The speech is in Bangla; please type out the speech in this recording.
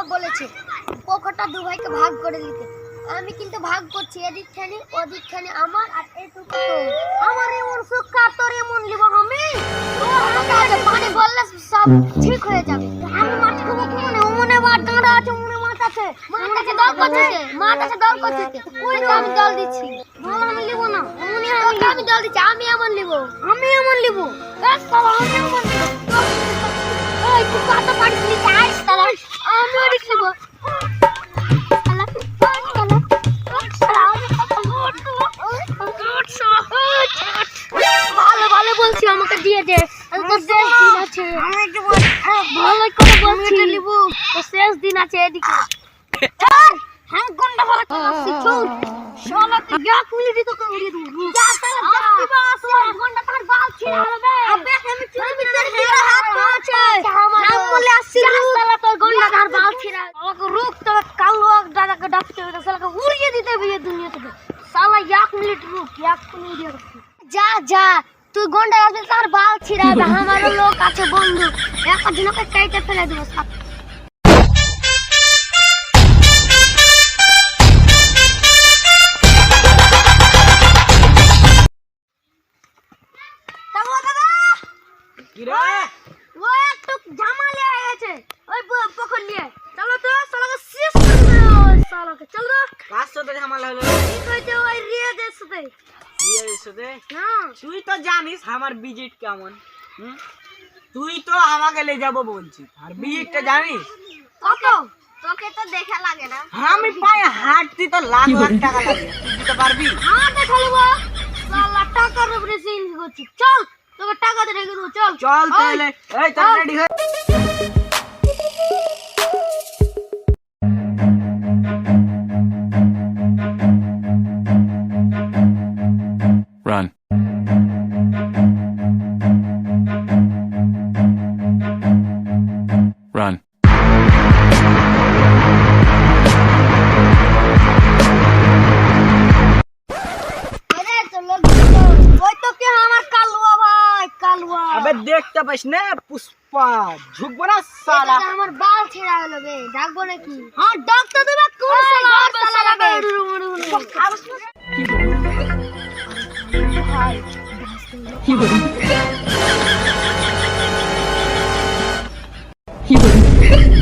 বাবা বলেছে পোখরটা দু ভাইকে ভাগ করে দিতে। আমি কিন্তু ভাগ করছি, এদিক খানি ওদিক খানি আমার আর এটুকু আমার এমন সুখা তোর এমন লিব আমি? পানি বললে সব ঠিক হয়ে যাবে। আমি মাছ খাব মনে মনে মাঠ গাঁড়া আছে, মনে মাছ আছে। মাছ আছে দল করছে মাছ আছে দল করছে ওই আমি জল দিচ্ছি? বল আমি লিব না। অমনি আমি আমি জল দিচ্ছি, আমি এমন লিব আমি এমন লিব আমি এমন লিব ওই তুই কত পারিস বলছি আমাকে দিয়ে দে। আমি তো শেষ দিন আছে। ভালো করে বলছি। তো শেষ দিন আছে এদিকে। চল হ্যাঁ কোনটা ভালো চল। শালা তুই এক মিনিটই তোকে উড়িয়ে দেবো। যা তাহলে দেখতে বাস ঘণ্টা তার বাল ছিঁড়ে হবে আবে আমি চুরি ভিতর ভিতর হাত আছে নাম বলে আসছি তাহলে তোর ঘণ্টা তার বাল ছিঁড়ে আমাকে রুক তোকে কালো দাদাকে ডাকতে হবে শালাকে উড়িয়ে দিতে হবে এই দুনিয়া থেকে শালা এক মিনিট রুক এক মিনিট যা যা তুই গন্ডা আসবে তার বাল ছিঁড়াবে আমারও লোক আছে বন্ধু। একজনকে কেটে ফেলে দেবো সাপ চলো তো কার সাথে ঝামেলা হলো? ওই সাথে? সাথে হ্যাঁ। তুই তো জানিস আমার বিজিট কেমন তুই তো আমাকে নিয়ে যাব বলছিস। আর বিজিটটা জানিস? কত তোকে তো দেখা লাগে না। আমি পায়ে হাঁটতি তো লাখ লাখ টাকা লাগে। তুই দিতে পারবি? হ্যাঁ দেখা নেব শালা টাকার উপরে সিন করছি চল তোকে টাকা দিয়ে রেখে দেবো চল। চল তাহলে। এই চল। রেডি হয়ে ভাই দেখতে পাইস না পুষ্পা ঝুঁকবো না সালা। আমার বাল ছেড়া হলো বে ডাকবো নাকি? হ্যাঁ ডাকতে দেবে কোন কি বলি কি বলি